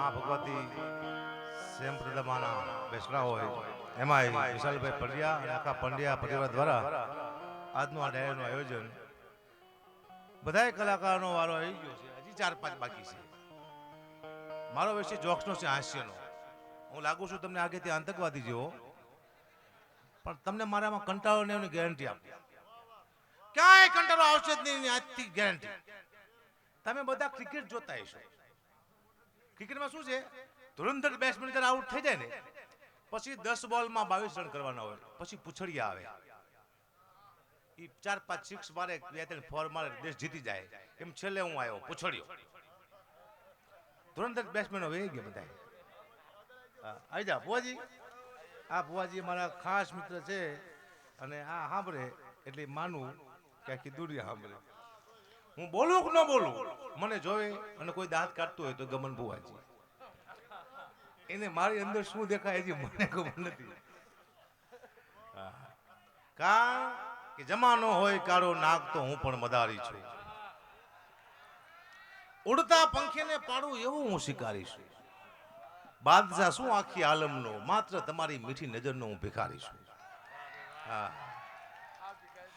મા ભગવતી સેમ પ્રદમાના બેસણા હોય એમાં વિશાલભાઈ પંડ્યા અને આખા પંડ્યા પરિવાર દ્વારા આજનું આ ડાયરનું આયોજન બધાય કલાકારોનો વારો આવી ગયો છે. હજી ચાર પાંચ બાકી છે. મારો વિષય જોક્સનો છે હાસ્યનો. હું લાગુ છું તમને આગેથી આતંકવાદી જેવો. પણ તમને મારામાં કંટાળો ને એની ગેરંટી આપી. ક્યાંય કંટાળો આવશે જ નહીં આજથી ગેરંટી તમે બધા ક્રિકેટ જોતા હશો ક્રિકેટમાં શું છે? ધુરંધર બેટ્સમેન જ્યારે આઉટ થઈ જાય ને, પછી દસ બોલમાં બાવીસ રન કરવાના હોય, પછી પૂછડિયા આવે. એ ચાર, પાંચ સિક્સ મારે બે, ત્રણ ફોર મારે દેશ જીતી જાય. એમ છેલ્લે હું આવ્યો, પૂછડ્યો. ધુરંધર બેટ્સમેન હવે ગયા બધા આવી જા, ભુવાજી. આ ભુવાજી મારા ખાસ મિત્ર છે. અને આ સાંભળે એટલે માનું કે આખી દુનિયા સાંભળે. હું બોલું કે ન બોલું? મને જોવે અને કોઈ દાંત કાઢતું હોય તો ગમન ભુવાજી. એને મારી અંદર શું દેખાય છે મને ખબર નથી. કારણ કે જમાનો હોય કાળો નાગ તો હું પણ મદારી છું. ઉડતા પંખીને પાડું એવું હું શિકારીશું. બાદશાહ શું આખી આલમનો? માત્ર તમારી મીઠી નજરનો હું ભિખારી છું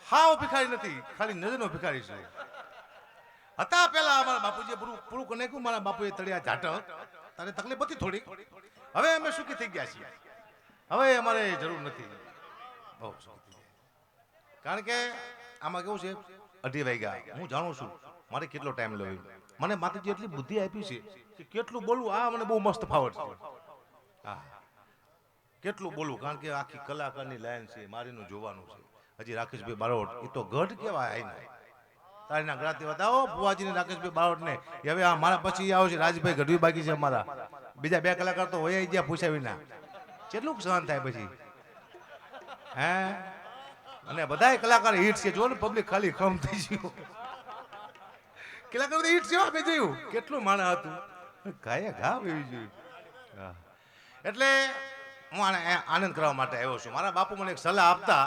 હા, હું ભિખારી નથી, ખાલી નજરનો ભિખારી છું હતા પેલા અમારા બાપુજી પૂરું પૂરું કરી નાખ્યું. મારા બાપુએ તળિયા ઝાટક તારે તકલીફ હતી થોડીક. હવે અમે સુખી થઈ ગયા છીએ? હવે અમારે જરૂર નથી. બહુ કારણ કે આમાં કેવું છે? અઢી વાગ્યા. હું જાણું છું. મારે કેટલો ટાઈમ લેવો મને માતાજી એટલી બુદ્ધિ આપી છે કે કેટલું બોલવું? આ મને બહુ મસ્ત ફાવટ છે. હા. કેટલું બોલવું? કારણ કે આખી કલાકારની લાઈન છે. મારીનું જોવાનું છે. હજી રાકેશભાઈ બારોટ એ તો ગઢ કેવાય આઈને તારીના ગ્રાતી બતાવો બુવાજી ને રાકેશભાઈ બારોટ ને હવે આ મારા પછી આવે છે રાજભાઈ ગઢવી બાકી છે અમારા. બીજા બે કલાકાર તો હોય ગયા પૂછ્યા વિના. કેટલું સહન થાય પછી. હે? અને બધાય કલાકાર હિટ છે જો ને પબ્લિક ખાલી ખમ થઈ ગયું. કલાકાર હિટ છે હો, જોયું કેટલું માણા હતું. ગાયે ઘા એવી જોયું. એટલે હું આને આનંદ કરવા માટે આવ્યો છું. મારા બાપુ મને એક સલાહ આપતા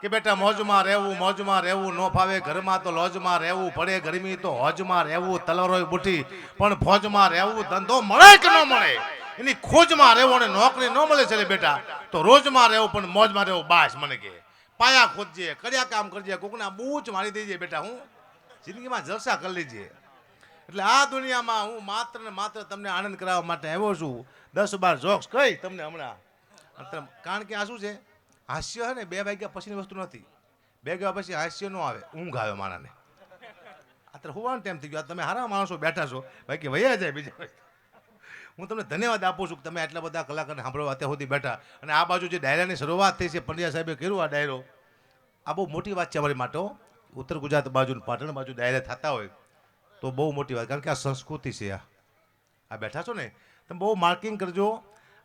કે બેટા મોજમાં રહેવું મોજમાં રહેવું, ન ફાવે, ઘરમાં તો લોજમાં રહેવું, પડે ગરમી તો હોજમાં રહેવું, તલવારોય બુઠી. પણ ફોજમાં રહેવું, ધંધો મળે કે ન મળે? એની ખોજમાં રહેવું અને નોકરી ન મળે છે બેટા, તો રોજમાં રહેવું પણ મોજમાં રહેવું બાસ મને કે. પાયા ખોદજે, કર્યા કામ કરજે, કોકના બૂચ મારી દેજે બેટા, હું જિંદગીમાં જલસા કરી લેજે. એટલે આ દુનિયામાં હું માત્ર ને માત્ર તમને આનંદ કરાવવા માટે આવ્યો છું. દસ બાર જોક્સ કઈ તમને હમણાં. કારણ કે આ શું છે? હાસ્ય છે ને, બે વાગ્યા પછીની વસ્તુ નથી. બે વાગ્યા પછી હાસ્ય ન આવે. ઊંઘ આવે માણાને. અત્યારે હોવાનો ટાઈમ થઈ ગયો. તમે હારા માણસો બેઠા છો. બાકી વયા જાય બીજા હું તમને ધન્યવાદ આપું છું કે તમે આટલા બધા કલાકારને સાંભળવા અત્યાર સુધી બેઠા. અને આ બાજુ જે ડાયરાની શરૂઆત થઈ છે, પંડ્યા સાહેબે કર્યું આ ડાયરો. આ બહુ મોટી વાત છે અમારી માટે ઉત્તર ગુજરાત બાજુ પાટણ બાજુ ડાયરા થતા હોય, તો બહુ મોટી વાત. કારણ કે આ સંસ્કૃતિ છે આ. આ બેઠા છો ને, તમે બહુ માર્કિંગ કરજો.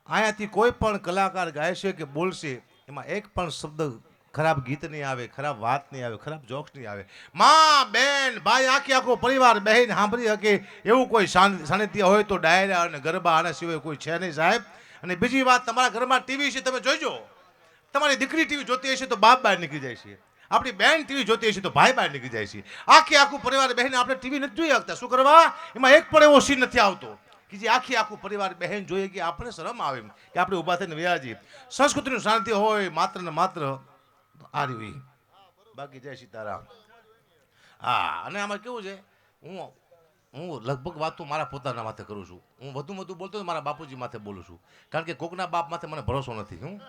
અહીંયાથી કોઈ પણ કલાકાર ગાયશે કે બોલશે એમાં એક પણ શબ્દ ખરાબ ગીત નહીં આવે, ખરાબ વાત નહીં આવે, ખરાબ જોક્સ નહીં આવે. માં, બેન, ભાઈ, આખી આખો પરિવાર, બહેન સાંભળી શકે એવું કોઈ સાનિધ્ય હોય તો ડાયરા અને ગરબા આના સિવાય કોઈ છે નહીં સાહેબ. અને બીજી વાત, તમારા ઘરમાં ટીવી છે, તમે જોઈજો તમારી દીકરી ટીવી જોતી હશે તો બાપ બહાર નીકળી જાય છે. આપણી બેન ટીવી જોતી હશે તો ભાઈ બહાર નીકળી જાય છે. આખી આખું પરિવાર, બહેન આપણે ટીવી નથી જોઈ શકતા. શું કરવા? એમાં એક પણ એવો સીન નથી આવતો. કે જે આખી આખું પરિવાર બહેન જોઈએ કે આપણે શરમ આવે કે આપણે ઊભા થઈને વ્યાજી સંસ્કૃતિનું શાંતિ હોય માત્ર ને માત્ર આ બાકી જય સીતારામ. હા, અને આમાં કેવું છે, હું હું લગભગ વાત તો મારા પોતાના માથે કરું છું. હું વધુ વધુ બોલતો મારા બાપુજી માથે બોલું છું. કારણ કે કોકના બાપ માથે મને ભરોસો નથી, હું.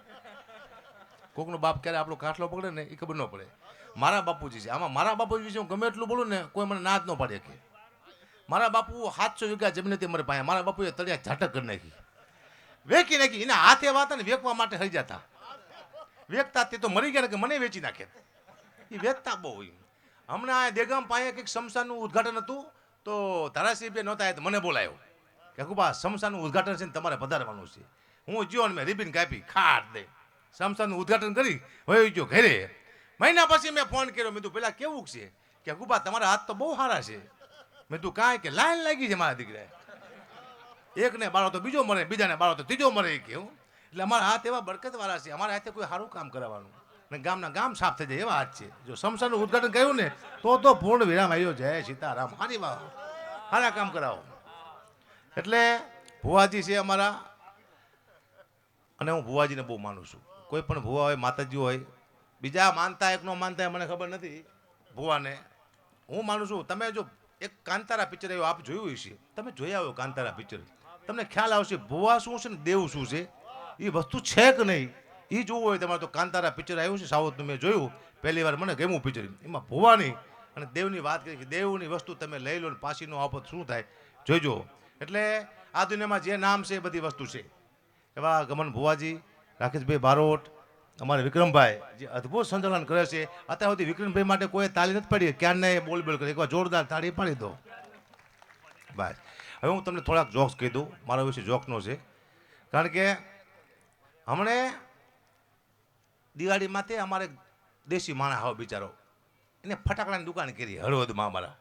કોકનો બાપ ક્યારે આપણો કાટલો પકડે ને એ ખબર ન પડે. મારા બાપુજી છે. આમાં મારા બાપુજી વિશે હું ગમે એટલું બોલું ને કોઈ મને ના જ ન પાડે કે. મારા બાપુ સાતસો વીઘા જમીન હતી મારી પાસે. મારા બાપુએ તળિયા ઝાટક કરી નાખી. વેચી નાખી. એના હાથે વાત ને વેચવા માટે હરી જતા. વેચતા તે તો મરી ગયા કે મને વેચી નાખે. એ વેચતા બહુ હમણાં દેગામ પાસે કંઈક શમશાનનું ઉદ્ઘાટન હતું, તો ધારાસભ્ય નહોતા તો મને બોલાયો. કે કુબા શમશાનનું ઉદ્ઘાટન છે ને તમારે પધારવાનું છે. હું જ્યો ને મેં રિબિન કાપી, ખાટ દે. શમશાનનું ઉદ્ઘાટન કરી, વયો ગયો ઘરે. મહિના પછી મેં ફોન કર્યો. મેં તું પેલા કેવું છે? કે કુબા તમારા હાથ તો બહુ સારા છે. મેં તું કાંઈ કે લાઈન લાગી છે મારા દીકરાએ. એકને બાળો તો બીજો મરે બીજાને બાળો તો ત્રીજો મરે કે હું. એટલે અમારા હાથ એવા બરકતવાળા છે, અમારા હાથે કોઈ સારું કામ કરાવવાનું ને ગામના ગામ સાફ થઈ જાય, એવા હાથ છે. જો સમસાનું ઉદ્ઘાટન કર્યું ને, તો તો પૂર્ણ વિરામ આવ્યો જય સીતારામ. હારી વાહ. સારા કામ કરાવો. એટલે ભુવાજી છે અમારા. અને હું ભુવાજીને બહુ માનું છું. કોઈ પણ ભુવા હોય, માતાજી હોય, બીજા માનતા એક નો માનતા મને ખબર નથી ભુવાને. હું માનું છું, તમે જો એક કાંતારા પિક્ચર એવું આપ જોયું હશે? તમે જોઈ આવો કાંતારા પિક્ચર તમને ખ્યાલ આવશે, ભુવા શું છે ને દેવ શું છે? એ વસ્તુ છે કે નહીં? એ જોવું હોય તમારે તો કાંતારા પિક્ચર આવ્યું છે, સાઉથનું મેં જોયું. પહેલી વાર મને ગમ્યું પિક્ચર એમાં ભુવાની અને દેવની વાત કરી કે દેવની વસ્તુ તમે લઈ લો ને પાછી નો શું થાય? જોઈજો. એટલે આ દુનિયામાં જે નામ છે એ બધી વસ્તુ છે. એવા ગમન ભુવાજી, રાકેશભાઈ બારોટ અમારે વિક્રમભાઈ જે અદ્ભુત સંચાલન કરે છે, અત્યાર સુધી વિક્રમભાઈ માટે કોઈ તાલી નથી પડી ક્યારને બોલ બોલ કરે, એકવાર જોરદાર તાળી પાડી દો. બસ. હવે હું તમને થોડાક જોક્સ દઉં, મારો વિશે જોકનો છે. કારણ કે હમણે દિવાળી માથે અમારે દેશી માણસ આવો બિચારો. એને ફટાકડાની દુકાન કરી, હળવદમાં અમારા.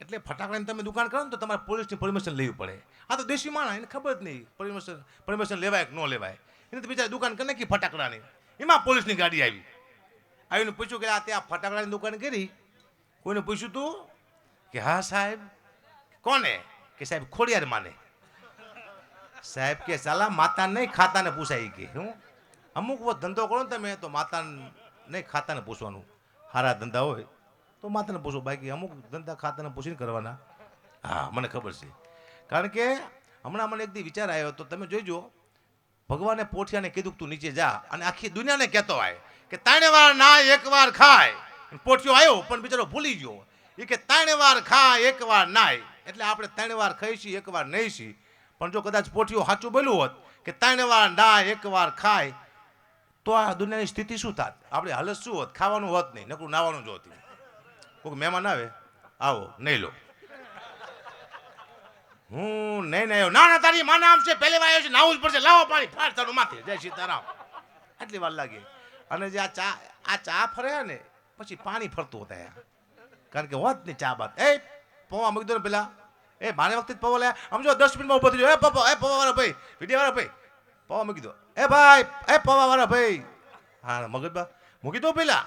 એટલે ફટાકડાની તમે દુકાન કરો ને તો તમારે પોલીસની પરમિશન લેવી પડે. આ તો દેશી માણસ, એને ખબર જ નહીં પરમિશન પરમિશન લેવાય કે ન લેવાય. એને તો બિચારી દુકાન કરી નાખી ફટાકડાની. એમાં પોલીસની ગાડી આવી. આવીને પૂછ્યું કે આ તે આ ફટાકડાની દુકાન કરી? કોઈને પૂછ્યું તું? કે હા, સાહેબ. કોને? કે સાહેબ ખોડિયાર માને. સાહેબ કે, સાલા માતા નહીં, ખાતાને પૂછાય કે. હું, અમુક ધંધો કરો ને તમે, તો માતા નહીં, ખાતાને પૂછવાનું. સારા ધંધા હોય, તો માતાને પૂછો. બાકી અમુક ધંધા ખાતાને પૂછીને કરવાના. હા, મને ખબર છે. કારણ કે હમણાં મને એક દી વિચાર આવ્યો, તો તમે જોઈજો. ભગવાને પોઠિયાને કીધું તું નીચે જા અને આખી દુનિયાને કહેતો હોય કે ત્રણે વાર ના એક વાર ખાય. પોઠિયો આવ્યો, પણ બિચારો ભૂલી ગયો. એ કે ત્રણે વાર ખાય, એક વાર નાય. એટલે આપણે ત્રણે વાર ખાઈશી, એક વાર નહીં છી પણ જો કદાચ પોઠિયો સાચું બોલ્યું હોત કે ત્રણ વાર ના એક વાર ખાય, તો આ દુનિયાની સ્થિતિ શું થાત? આપણે હાલત શું હોત? ખાવાનું હોત નહીં, નકરું નાવાનું જ હોત કોઈક મહેમાન આવે, આવો, નહીં લો. હું નહીં નહીં, ના ના, તારી માના આમ છે. પહેલી વાર આવ્યો છે નાવું જ પડશે. લાવો પાણી ફાટ તારું માથે. જય સીતારામ. આટલી વાર લાગે. અને જે આ ચા આ ચા ફરે ને, પછી પાણી ફરતું હોતા કારણ કે હોત નહીં ચા બાદ. એ, પૌવા મૂકી દો ને પેલા. એ, મારે વખતે જ પૌવા લે આમ દસ મિનિટમાં ઊભો થઈ એ પપ્પા એ પૌવા વાળા ભાઈ વીડિયો વાળા ભાઈ, પૌવા મૂકી દો. એ, ભાઈ, એ પૌવા વાળા ભાઈ. હા મગજબા મૂકી દો પેલા.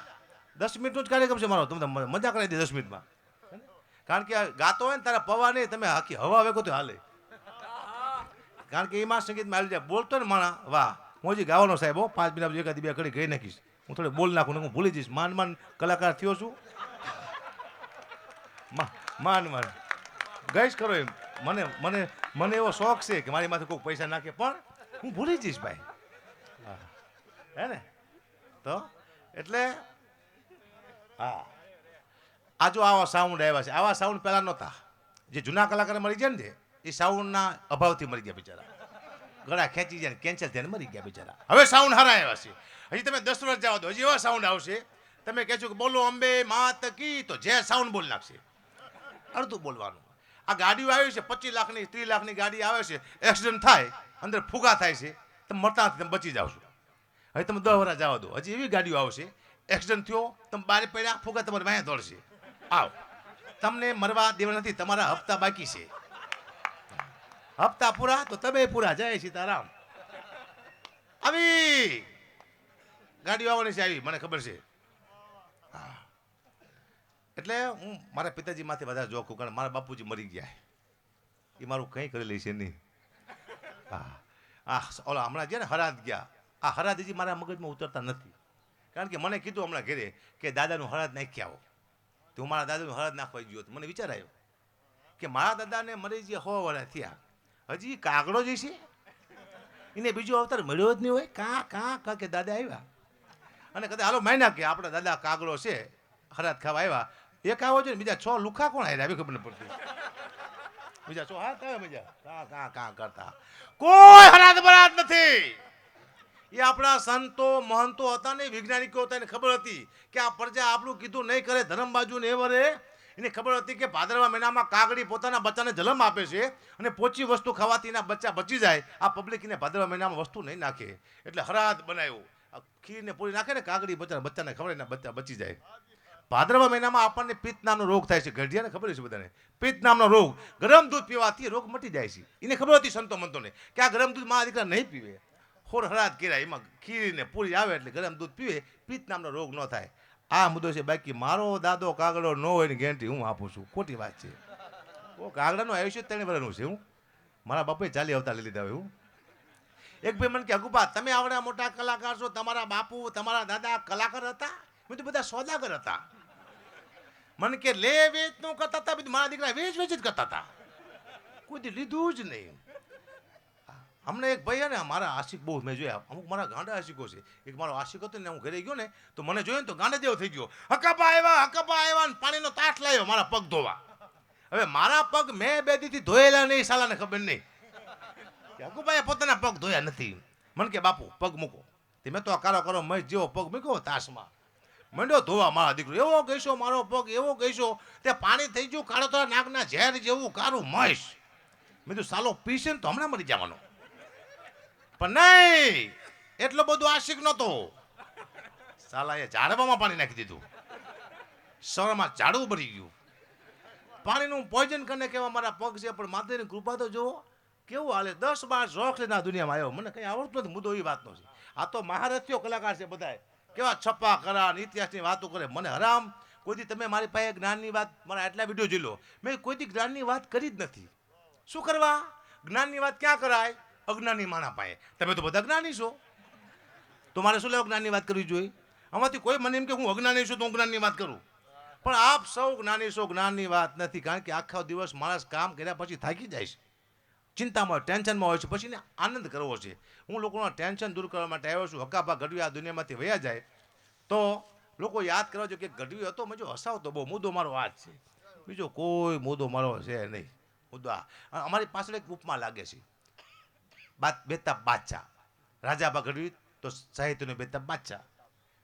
દસ મિનિટનો જ કાર્યક્રમ છે મારો. તમને મજા કરાવી દે દસ મિનિટમાં. કારણ કે ગાતો હોય ને તારા પવા નહીં, તમે આખી હવા વેગો તો હાલે. કારણ કે એમાં સંગીતમાં આવી જાય બોલતો ને માણા, વાહ, હું હજી ગાવાનો સાહેબ હો, પાંચ મિનિટ એક બે ઘડી ગઈ નાખીશ. હું થોડી બોલ નાખું ને હું ભૂલી જઈશ. માન માન, કલાકાર થયો છું. મા- માન માન. ગઈશ કરો એમ. મને મને મને એવો શોખ છે કે મારી માથે કોઈ પૈસા નાખે, પણ હું ભૂલી જઈશ ભાઈ. હે ને? તો, એટલે, હા. આ જો આવા સાઉન્ડ આવ્યા છે. આવા સાઉન્ડ પહેલાં નહોતા. જે જૂના કલાકાર મરી ગયા ને એ સાઉન્ડના અભાવથી મરી ગયા બિચારા. ગળા ખેંચી જાય કેન્સલ થઈને મરી ગયા બિચારા. હવે સાઉન્ડ હારા આવ્યા છે. હજી તમે દસ વર્ષ જાવ તો હજી એવા સાઉન્ડ આવશે. તમે કહેશો કે બોલો અંબે માત કી, તો જે સાઉન્ડ બોલ નાખશે. અડધું બોલવાનું. આ ગાડીઓ આવી છે, પચીસ લાખની, ત્રીસ લાખની ગાડી આવે છે એક્સિડન્ટ થાય, અંદર ફુગા થાય છે, તમે મરતા તમે બચી જાવ છો. હવે તમે દસ વર્ષ જવા દો હજી એવી ગાડીઓ આવશે એક્સિડન્ટ થયો, તમે બારે પડ્યા, ફુગા તમારે વાંહે દોડશે. આવ. તમને મરવા દેવા નથી, તમારા હપ્તા બાકી છે. હપ્તા પૂરા તો તમે પૂરા. જય સીતારામ. આવી. ગાડીઓ આવવાની છે, આવી. મને ખબર છે. એટલે હું મારા પિતાજીમાંથી વધારે જોખું કારણ મારા બાપુજી મરી ગયા. એ મારું કંઈ કરી લઈશે નહીં. હા. આ ઓલા હમણાં જે ને હરાદ ગયા. આ હરાદજી મારા મગજમાં ઉતરતા નથી. કારણ કે મને કીધું હમણાં ઘરે કે દાદાનું હરાદ નાખી આવો. તો મારા દાદાનું હળદ નાખવા ગયો તો મને વિચાર આવ્યો કે મારા દાદાને મરી જે હો વર્ષ થયા. હજી કાગડો જે છે, એને બીજો અવતાર મળ્યો જ નહીં હોય. કાં કાં કાં કે દાદા આવ્યા. અને કદાચ હાલો માન્યા કે આપણા દાદા કાગડો છે હરાદ ખાવા આવ્યા. એક આવો છે ને, બીજા છ લુખા કોણ આવ્યા આવી ખબર ન પડતી. બીજા છ હાથ આવે બીજા. કાં કાં કાં કરતા. કોઈ હરાદ બરાદ નથી. એ આપણા સંતો, મહંતો હતા ને વૈજ્ઞાનિકો હતા, એને ખબર હતી કે આ પ્રજા આપણું કીધું નહીં કરે, ધર્મ બાજુ ને વરે. એને ખબર હતી કે ભાદરવા મહિનામાં કાગડી પોતાના બચ્ચાને જન્મ આપે છે અને પોચી વસ્તુ ખાવાથી એના બચ્ચા બચી જાય. આ પબ્લિક એને ભાદરવા મહિનામાં વસ્તુ નહીં નાખે. એટલે હરાદ બનાવ્યું. ખીરને પૂરી નાખે ને કાગડી બચ્ચા બચ્ચાને ખબર એના બચ્ચા બચી જાય. ભાદરવા મહિનામાં આપણને પિત્ત નામનો રોગ થાય છે. ગઢિયાને ખબર છે બધાને? પિત્ત નામનો રોગ. ગરમ દૂધ પીવાથી રોગ મટી જાય છે. એને ખબર હતી સંતો મંતોને કે આ ગરમ દૂધ મારા દીકરા નહીં પીવે. ખોર હરાત કર્યા. એમાં ખીરીને પૂરી આવે એટલે ગરમ દૂધ પીવે. પિત્ત નામનો રોગ ન થાય. આ મુદ્દો છે બાકી. મારો દાદો કાગડો ન હોય ને ગેરંટી હું આપું છું. ખોટી વાત છે. ઓ કાગડાનું આયુષ્ય ત્રણ વર્ષનું છે, હું. મારા બાપુએ ચાલી આવતા લઈ લીધા હોય એક ભાઈ મને કે, અગુપા, તમે આવડા મોટા કલાકાર છો. તમારા બાપુ, તમારા દાદા કલાકાર હતા? મેં તો બધા સોદાગર હતા. મને કે, લે વેચનું કરતા હતા મારા દીકરા વેચ વેચ જ કરતા હતા. કોઈ લીધું જ નહીં. હમણાં એક ભાઈ ને મારા આશિક બહુ મેં જોયા. અમુક મારા ગાંડા આશિકો છે. એક મારો આશિક હતો ને હું ઘરે ગયો ને, તો મને જોયું ને તો ગાંડા જેવો થઈ ગયો. હકપા આવ્યા હકપા આવ્યા ને પાણીનો તાટ લાવ્યો મારા પગ ધોવા. હવે મારા પગ મેં બે દીથી ધોયેલા નહીં, સાલાને ખબર નહીં. હકુભાઈએ પોતાના પગ ધોયા નથી. મને કે, બાપુ, પગ મૂકો. તે મેં તો કારો કરો મય જેવો પગ મૂક્યો તાસમાં મંડ્યો ધોવા મારા દીકરો. એવો કહીશો મારો પગ, એવો કહીશો. તે પાણી થઈ ગયું, કાળો તો નાકના ઝેર જેવું, કારું મહેશ. મેં તો સાલો, પીશે ને તો હમણાં મરી જવાનો. પણ નહીં, એટલો બધો આશિક નહોતો. સાલાએ ઝાડવામાં પાણી નાખી દીધું. સવારમાં ઝાડવું ભરી ગયું. પાણીનું પોઈઝન કરીને કેવા મારા પગ છે, પણ માતાની કૃપા તો જુઓ, કેવું હાલે, દસ બાર શોખ લઈને આ દુનિયામાં આવ્યો. મને કંઈ આવડતું નથી, મુદ્દો એ વાતનો છે. આ તો મહારથીઓ કલાકાર છે બધાય. કેવા છપ્પા કરા ઇતિહાસની વાતો કરે. મને હરામ, કોઈથી તમે મારી પાસે જ્ઞાનની વાત, મારા આટલા વીડિયો જોઈ લો. મેં કોઈથી જ્ઞાનની વાત કરી જ નથી. શું કરવા? જ્ઞાનની વાત ક્યાં કરાય? અજ્ઞાની માણા પાસે તમે તો બધા જ્ઞાની છો. તો મારે શું લેવા જ્ઞાનની વાત કરવી જોઈએ? આમાંથી કોઈ મને એમ કે હું અજ્ઞાની છું તો હું જ્ઞાનની વાત કરું. પણ આપ સૌ જ્ઞાની છો જ્ઞાનની વાત નથી. કારણ કે આખા દિવસ માણસ કામ કર્યા પછી થાકી જાય છે. ચિંતામાં, ટેન્શનમાં હોય છે. પછી આનંદ કરવો છે. હું લોકોના ટેન્શન દૂર કરવા માટે આવ્યો છું. હકાપા ગઢવી આ દુનિયામાંથી વયા જાય. તો લોકો યાદ કરવા જોઈએ કે ગઢવી હતો મજો હસાવતો બહુ. મુદ્દો મારો આ છે. બીજો કોઈ મુદ્દો મારો છે નહીં. મુદ્દો અમારી પાછળ એક ઉપમા લાગે છે. બાદ બેતા બાદશાહ રાજા ગઢવી તો સાહિત્યનો બેતાબ બાદશાહ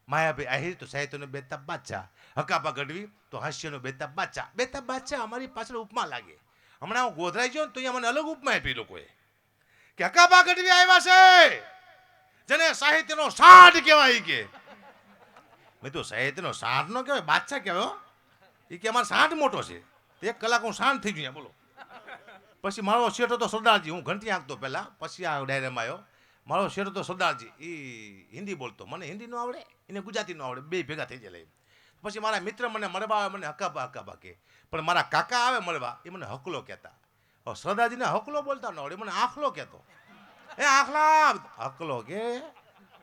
માયાભાઈ આહિર તો સાહિત્યનો બેતાબ બાદશાહ હકાબા ગઢવી તો હાસ્યનો બેતાબ બાદશાહ બેતાબ બાદશાહ અમારી પાછળ ઉપમા લાગે. હમણાં હું ગોધરાઈ ગયો ને તો અહીંયા મને અલગ ઉપમા આપી લોકોએ. કે હકાબા ગઢવી આવ્યા છે? જેને સાહિત્યનો સાઢ કહેવાય કે. મેં તો સાહિત્યનો સાઢ નો કહેવાય, બાદશાહ કહેવાય એ કે અમારો સાઢ મોટો છે. એક કલાક હું શાંત થઈ ગયું બોલો. પછી મારો શેઠ હતો સરદારજી, હું ઘંટી આંકતો પહેલાં, પછી આ ડાયરામાં આવ્યો મારો શેઠ હતો સરદારજી એ હિન્દી બોલતો. મને હિન્દી ન આવડે, એને ગુજરાતી ન આવડે, બે ભેગા થઈ જાય પછી મારા મિત્ર મને મળવા આવે મને હકાબા હકાબા કે. પણ મારા કાકા આવે મળવા, એ મને હકલો કહેતા. સરદારજીને હકલો બોલતા ન આવડે મને આખલો કહેતો. એ આખલા, હકલો કે,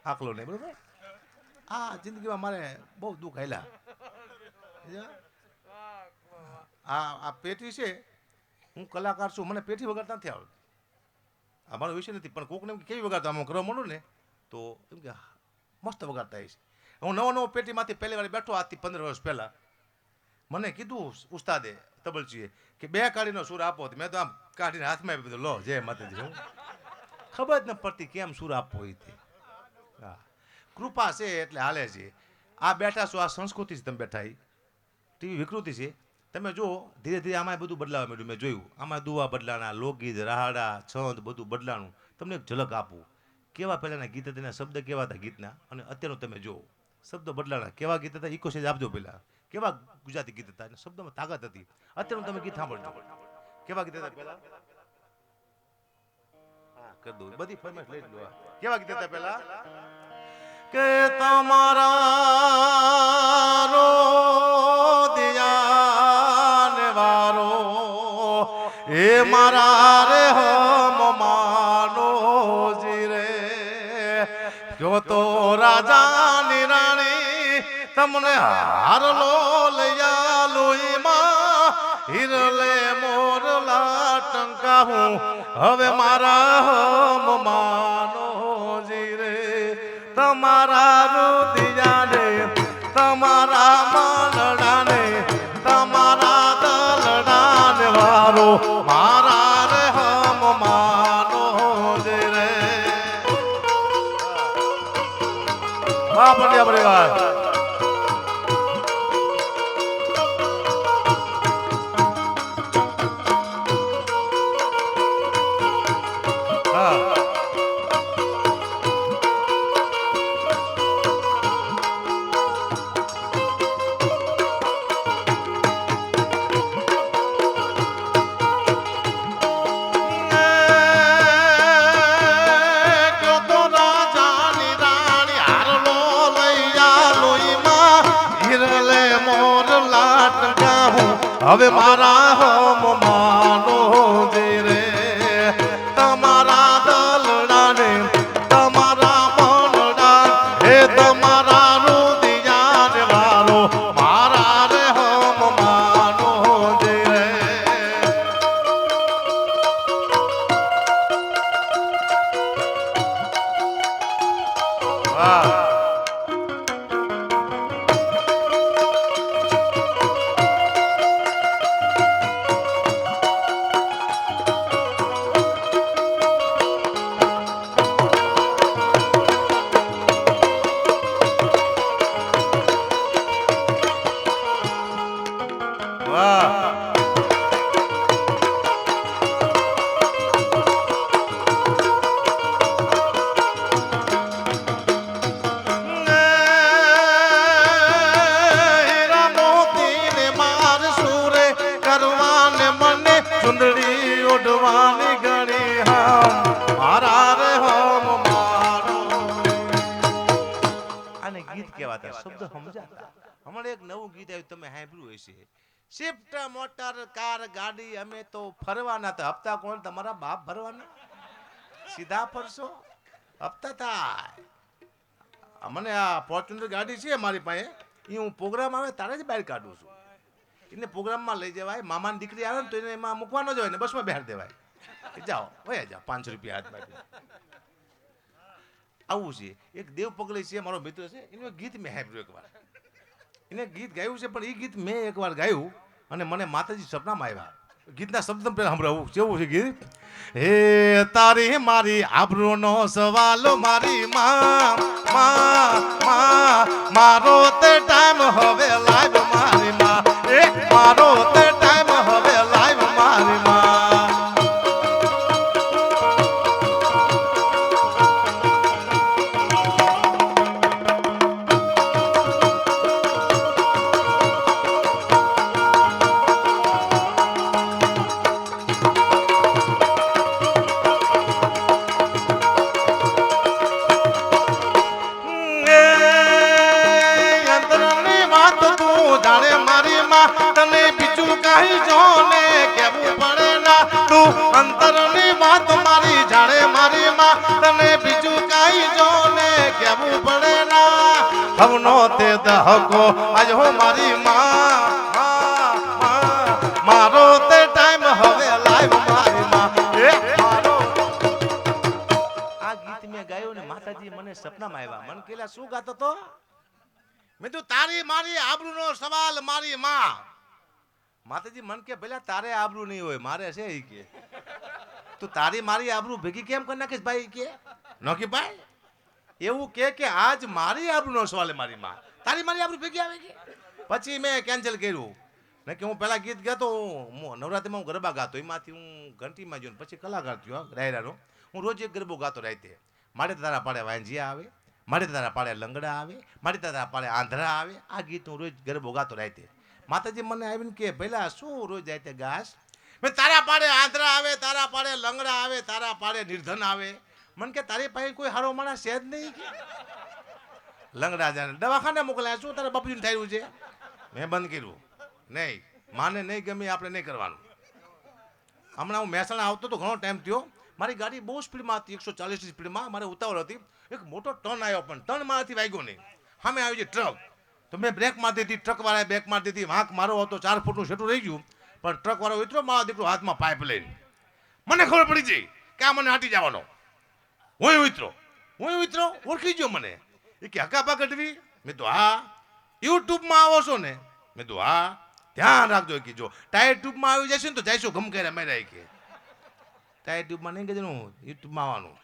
આખલો નહીં, બરોબર? આ જિંદગીમાં મારે બહુ દુઃખ આયલા. આ આ પેટી છે હું કલાકાર છું, મને પેઠી વગાડતા નથી આવડતી. આ મારો વિષય નથી, પણ કોકને કેવી વગાડતા? આમાં કરવા માંડું ને, તો એમ કે મસ્ત વગાડતા છે. હું નવો નવો પેટીમાંથી પહેલી વાર બેઠો આજથી પંદર વર્ષ પહેલાં. મને કીધું ઉસ્તાદે તબલજીએ કે, બે કાઢીનો સૂર આપો મેં તો આમ કાઢીને હાથમાં આપી દીધો લો, જય માતાજી, હું. ખબર જ ન પડતી કેમ સૂર આપવો એ હા. કૃપા છે એટલે હાલે છે. આ બેઠા છો, આ સંસ્કૃતિ છે તમે બેઠા ટીવી વિકૃતિ છે. તમે જો ધીરે ધીરે આમાં બધું બદલાવા માંડ્યું. મેં જોયું આમાં દુવા બદલાના લોકગીત રાહાડા, છંદ બધું બદલાનું તમને એક ઝલક આપું. કેવા પહેલાંના ગીત હતા એના શબ્દ કેવા હતા ગીતના? અને અત્યારનું તમે જો શબ્દ બદલાના કેવા ગીત હતા? ઇકો સેજ આપજો પહેલાં. કેવા ગુજરાતી ગીત હતા? અને શબ્દમાં તાકાત હતી. અત્યારનું તમે ગીત સાંભળજો. કેવા ગીત હતા પહેલાં? બધી કેવા ગીત હતા પહેલાં? કે તમારા મારા રે હમ માનો જી રે. તો રાજાની રાણી તમને હારલો લયા લોહીમાં. હિરલે મોરલા ટંકા હું હવે મારા હો માનો જીરે તમારા રુદિયાને તમારા વાહ તમે સાંભળ્યું હશે. શિફ્ટ મોટર કાર ગાડી, અમે તો ફરવાના તો હપ્તા કોણ? તમારા બાપ ભરવાના સીધા ફરશો? હપ્તા થાય. મને આ ફોર્ચ્યુનર ગાડી છે મારી પાસે. એ હું પ્રોગ્રામ આવે તારે જ બહાર કાઢું છું. એને પ્રોગ્રામમાં લઈ જવાય. મામાની દીકરી આવે ને તો એને એમાં મૂકવાનો જ હોય ને, બસમાં બેહાડ દેવાય. જાઓ, વયા જાઓ પાંચસો રૂપિયા હાથમાં આવું છે. એક દેવ પગલી છે, મારો મિત્ર છે. એનું ગીત મેં સાંભળ્યું એકવાર. એને ગીત ગાયું છે, પણ એ ગીત મેં એકવાર ગાયું અને મને માતાજી સપનામાં આવ્યા. ગીતના શબ્દ પહેલા કેવું છે ગીત? હે તારી મારી આબરૂનો સવાલો મારી માં, મા મારો તે ટાઈમ હવે હવનો તે દહકો. આજ હો મારી માં. મારો તે ટાઈમ હવે લાઈવ મારી માં. એ મારો. આ ગીત મેં ગાયો ને માતાજી મને સપનામાં આવ્યા મન કેલા શું ગાતો તો? મેં તો તારી મારી આબરૂનો સવાલ મારી માં. માતાજી મન કે પેલા તારે આબરૂ નહીં હોય મારે છે એ કે. તું તારી મારી આબરૂ ભેગી કેમ કરી નાખીશ ભાઈ કે? નોકી ભાઈ? એવું કે કે આજ મારી આબરૂનો સવાલ મારી માં. તારી મારી આબરૂ ભેગી આવે કે? પછી મેં કેન્સલ કર્યું. ને કે હું પહેલાં ગીત ગાતો, હું નવરાત્રિમાં હું ગરબા ગાતો, એમાંથી હું ઘંટીમાં જોઈને પછી કલાકાર થયો રાયરાનો. હું રોજ એક ગરબો ગાતો રાતે. મારે તારા પાડે વાંજિયા આવે, મારે તારા પાડે લંગડા આવે, મારે તારા પાડે આંધળા આવે. આ ગીત હું રોજ ગરબો ગાતો રાતે. માતાજી મને આવીને કે પહેલા શું રોજ રાતે ગાસ તારા પાડે આંધળા આવે, તારા પાડે લંગડા આવે, તારા પાડે નિર્ધન આવે. મને કે, તારી પાસે કોઈ હારો માણસ છે જ નહીં. કે લંગડા દવાખાને મોકલ્યા, શું તારા બાપુજીને થયું છે? મેં બંધ કર્યું. નહીં, માને નહીં ગમે, આપણે નહીં કરવાનું. હમણાં હું મહેસાણા આવતો તો ઘણો ટાઈમ થયો. મારી ગાડી બહુ સ્પીડમાં હતી, એકસો ચાલીસની સ્પીડમાં. મારે ઉતાવળ હતી. એક મોટો ટર્ન આવ્યો, પણ ટર્ન મારાથી વાગ્યો નહીં. સામે આવી છે ટ્રક. તો મેં બ્રેક મારી દીધી ટ્રકવાળાએ બ્રેક મારી દીધી વાંક મારો હતો, ચાર ફૂટનું છેટું રહી ગયું. પણ ટ્રકવાળો એટલો મારો દીકરો હાથમાં પાઇપ લઈને. મને ખબર પડી જઈ કે આ મને હાટી જવાનો. હું મિત્રો હું મિત્રો ઓળખી ગયો મને. એ કે હકા કઢવી મેં તો હા. યુટ્યુબમાં આવો છો ને? મેં તો હા. ધ્યાન રાખજો કે, જો ટાયર ટ્યુબમાં આવી જશે ને તો જઈશું ગમ કર્યા મેં કે. ટાયર ટ્યુબમાં નહીં કીધું યુટ્યુબમાં આવવાનું.